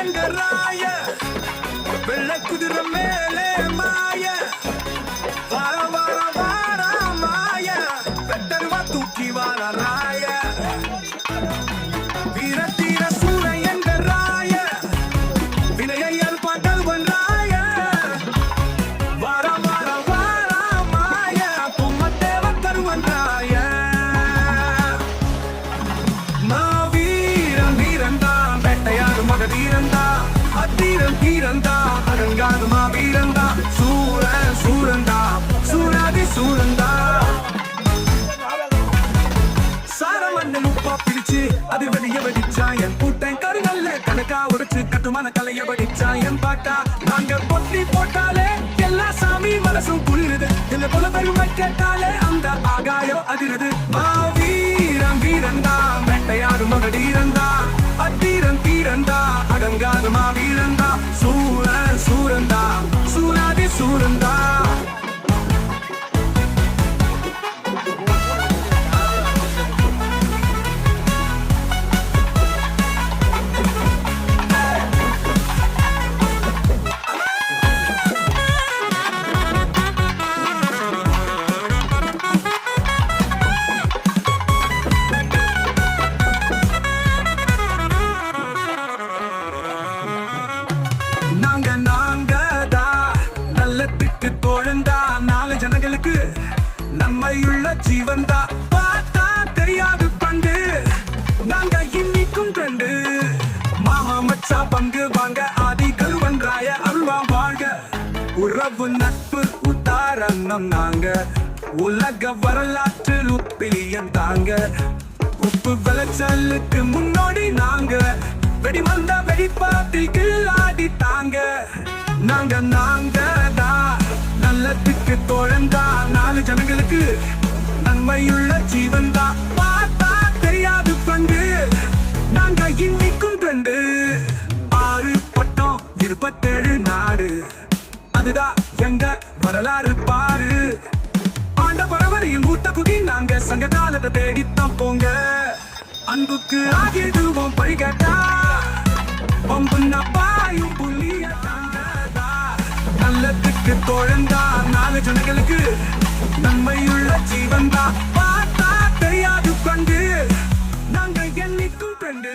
சங்கராய வெள்ள குதிரை மேலே கருங்கல்ல கணக்கா உடைச்சு கட்டுமான கலைய படிச்சா என் பாட்டா. நாங்க பொத்தி போட்டாலே எல்லா சாமி மனசும் குளிருது. இந்த கொல பெருமை கேட்டாலே அந்த ஆகாயம் அதிருது. மாவீரம் வீரந்தா வேட்டையாடு மகடீரந்தா அத்தீரன் தீரந்தா அடங்காது மாவீரந்தா சூரன் சூரந்தா சூராதி சூரந்தா நமக்கு தோழந்தா நாலு ஜனங்களுக்கு நம்மையுள்ள ஜீவன் தான் பார்த்தா தெரியாது பண்டு நாங்க இன்னைக்கும் கண்டு மாமா மச்சா பங்கு வாங்க ஆதி கருவன்றாய அருவா வாழ்க. உறவு நட்பு உத்தாரணம் நாங்க. உலக வரலாற்று உப்பிலியன் தாங்க. உப்பு விளைச்சலுக்கு முன்னோடி நாங்க. வெடி வந்த வெடிப்பாட்டில் கில்லாடி தாங்க. நாங்க நாங்க ஜனங்களுக்கு நன்மையுள்ள ஜீவன் தான் பார்த்தா தெரியாது பண்டு நாங்க இன்னிக்கும் கண்டு. ஆறு பட்டம் இருபத்தேழு நாடு. அதுதான் எங்க வரலாறு பாரு. ஆண்ட பரவரையும் மூத்த குதி நாங்க சங்க காலத்தை தேடித்தான் போங்க. அன்புக்கு ஆகிடுவோம் பழிகட்டா பம்புன்னா பாயும் புள்ளிய தாங்கதா. நல்லதுக்கு தோழந்தா. நாலு ஜனங்களுக்கு நன்மையுள்ள ஜீவன் தான் பார்த்தா தெரியாது கண்டு. என்னைக்கும் கண்டு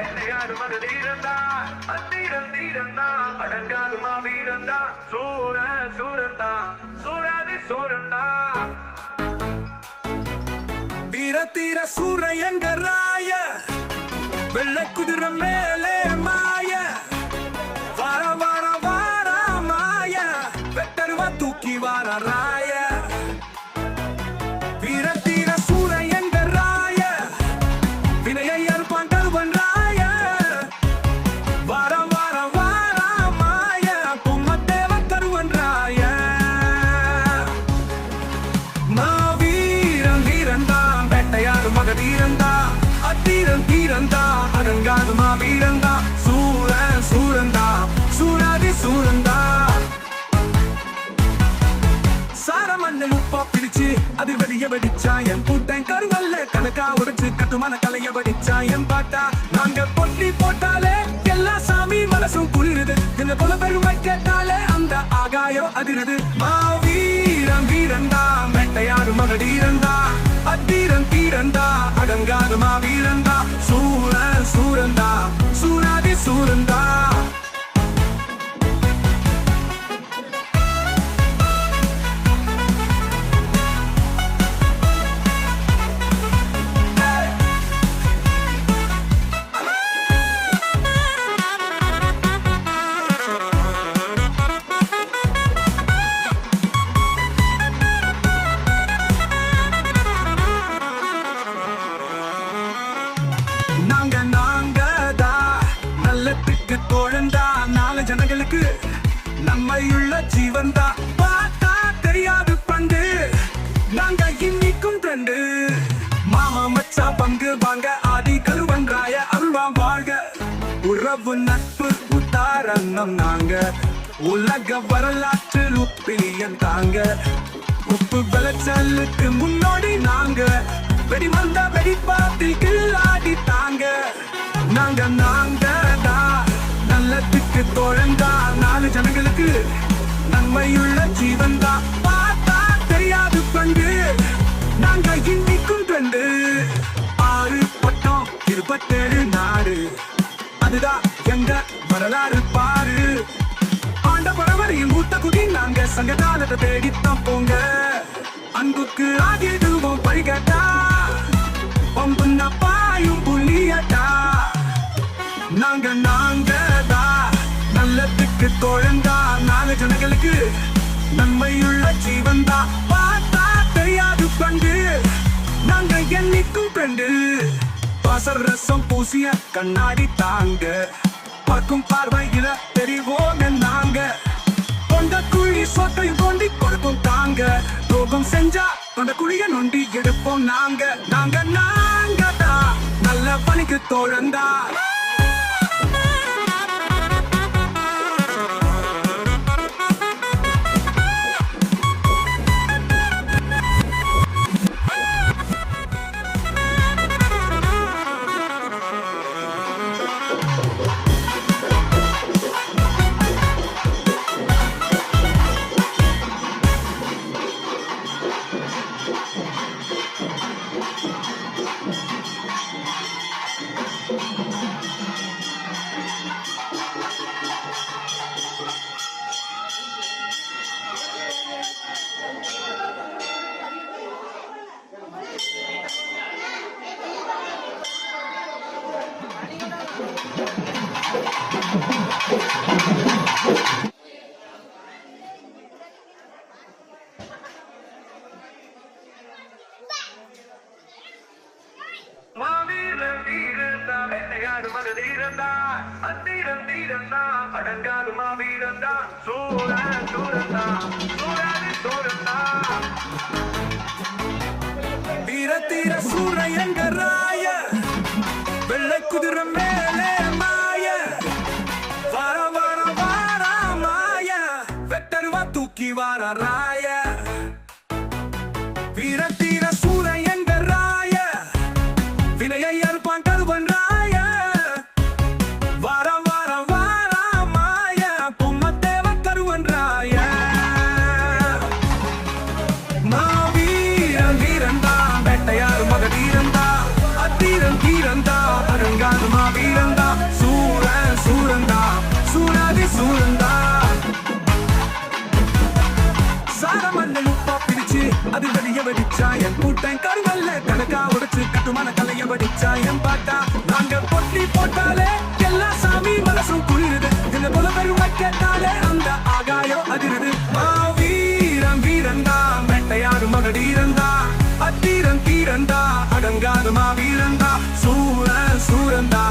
வேட்டையாடு மகதீரன்தா, அத்தீரன் தீரன்தா, அடங்காது மாவீரன்தா, சூரன் சூரன்தா, சூராதி சூரன்தா. வீர சூர எங்க ராய வெள்ள குதிரை மேலே மா வேட்டையாடு மக வீரன்தான் அத்தீரன் தீரன்தான் அடங்காது மாவீரன்தான் சூரன் சூரன்தான் சூராதி சூரன்தான் சாரமண்ணன் உப்பா பிடிச்சு அது வெளிய வெடிச்சா என் கூட்டம் கருங்கல்ல கணக்கா உடைச்சு கட்டுமான கலைய வெடிச்சா என் பாட்டா. நாங்க பொட்டி போட்டாலே எல்லா சாமி மனசும் குளிருது. இந்த கொல பெருமை கேட்டாலே அந்த ஆகாயம் அதிருது. மாவீரன் வீரன்தா வேட்டையாடு மகடீரன்தா அத்தீரன் தீரன்தா அடங்காது மாவீரன்தா சூரன் சூரன்தா சூராதி சூரந்தா பங்கு வாங்க ஆதி கருவன்றாய அருவா வாழ்க. உறவு நட்பு உத்தாரணம் நாங்க. உலக வரலாற்றில் உப்பிலியன் தாங்க. உப்பு விளைச்சலுக்கு முன்னோடி நாங்க. வெடி வந்த வெடி வெடிப்பாத்தில் கில்லாடி தாங்க. நாங்க நாங்க முப்பத்தேழு நாடு அதுதான் எங்க வரலாறு பாரு. ஆண்ட பரவரையும் மூத்த குடி நாங்க சங்ககாலத்தை தேடித்தான் போங்க. அன்புக்கு ஆகிடுவோம் பரிகட்டா பம்புன்னா பாயும் புள்ளியட்டா. நாங்க நாங்க தான் நல்லத்துக்கு தோழந்தா. நாலு ஜனங்களுக்கு நன்மையுள்ள ஜீவன் தான் பார்த்தா தெரியாது பண்டு நாங்க என்னைக்கும் பெண்டு பாசர் ரசம் பூசிய கண்ணாடி தாங்க. பார்க்கும் பார்வையில தெரிவோம் நாங்க கொண்ட குழி சொத்தையும் தோண்டி கொடுப்போம் தாங்க. துரோகம் செஞ்சா கொண்ட குழிய நொண்டி எடுப்போம் நாங்க. நாங்க நாங்க தான் நல்ல பணிக்கு தோழந்தா. மாவீரன் வீரன்தா, வெள்ளையாடு மகதீரன்தா, அத்தீரன் சூரந்தா அடங்காது சூரன் அது வெளிய வெடிச்சா என் கூட்டம் கருங்கல்ல கணக்கா உடைச்சு கட்டுமான கலைய வெடிச்சா என் பாட்டா. நாங்க பொட்டி போட்டாலே எல்லா சாமி மனசும் குளிருது. இந்த போல பெருமை கேட்டாலே அந்த ஆகாயம் அதிருது. ஆ வீரம் வீரந்தா வேட்டையாடு மகடீரந்தா அத்தீரம் தீரந்தா அடங்காது மா வீரந்தா சூரன் சூரந்தா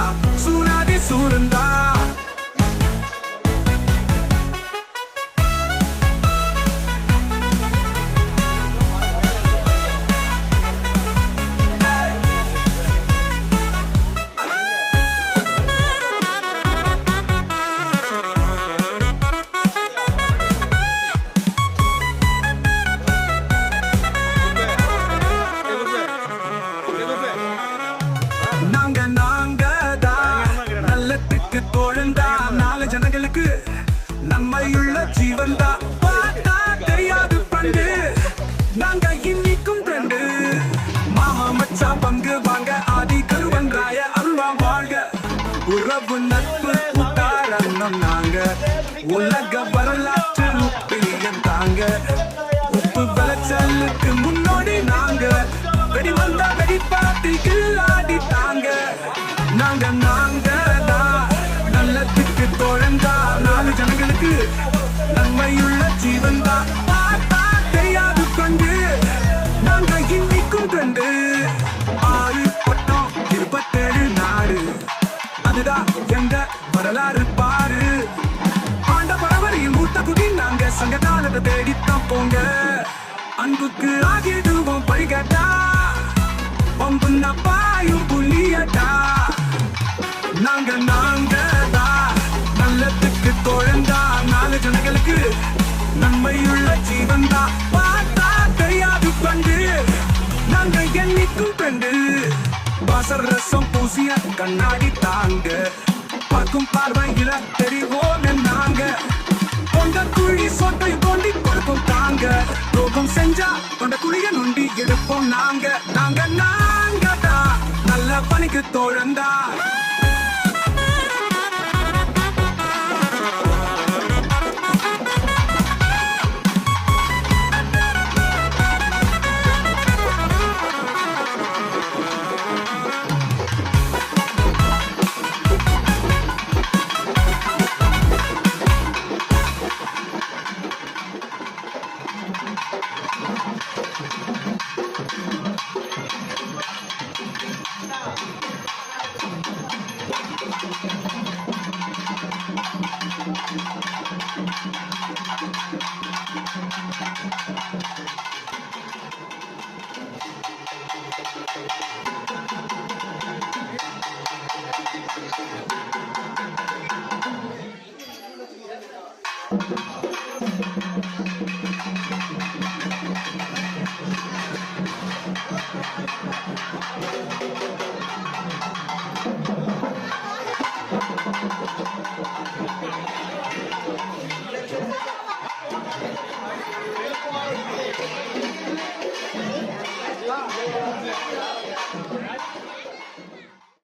உலக வரலாற்று பிரியம் தாங்க. அன்புக்கு ஆகிடுவோம் பழிகட்டா பம்புன்னா பாயும் புள்ளியட்டா நாங்க நாங்க தான் நல்லத்துக்கு தோழந்தா? நாலு ஜனங்களுக்கு நன்மையுள்ள ஜீவந்தா பார்த்தா தெரியாது பண்டு நாங்க என்னைக்கும் பெண்டு பாசர் ரசம் பூசிய கண்ணாடி தாங்க. பார்க்கும் பார்வையில தெரிவோம் நாங்க. தாங்க குழி சொட்டை தோண்டி கொடுப்போம் தாங்க. ரோகம் செஞ்சா கொண்ட குழிய நொண்டி எடுப்போம் நாங்க. நாங்க நாங்க தான். நல்ல பணிக்கு தோழந்தா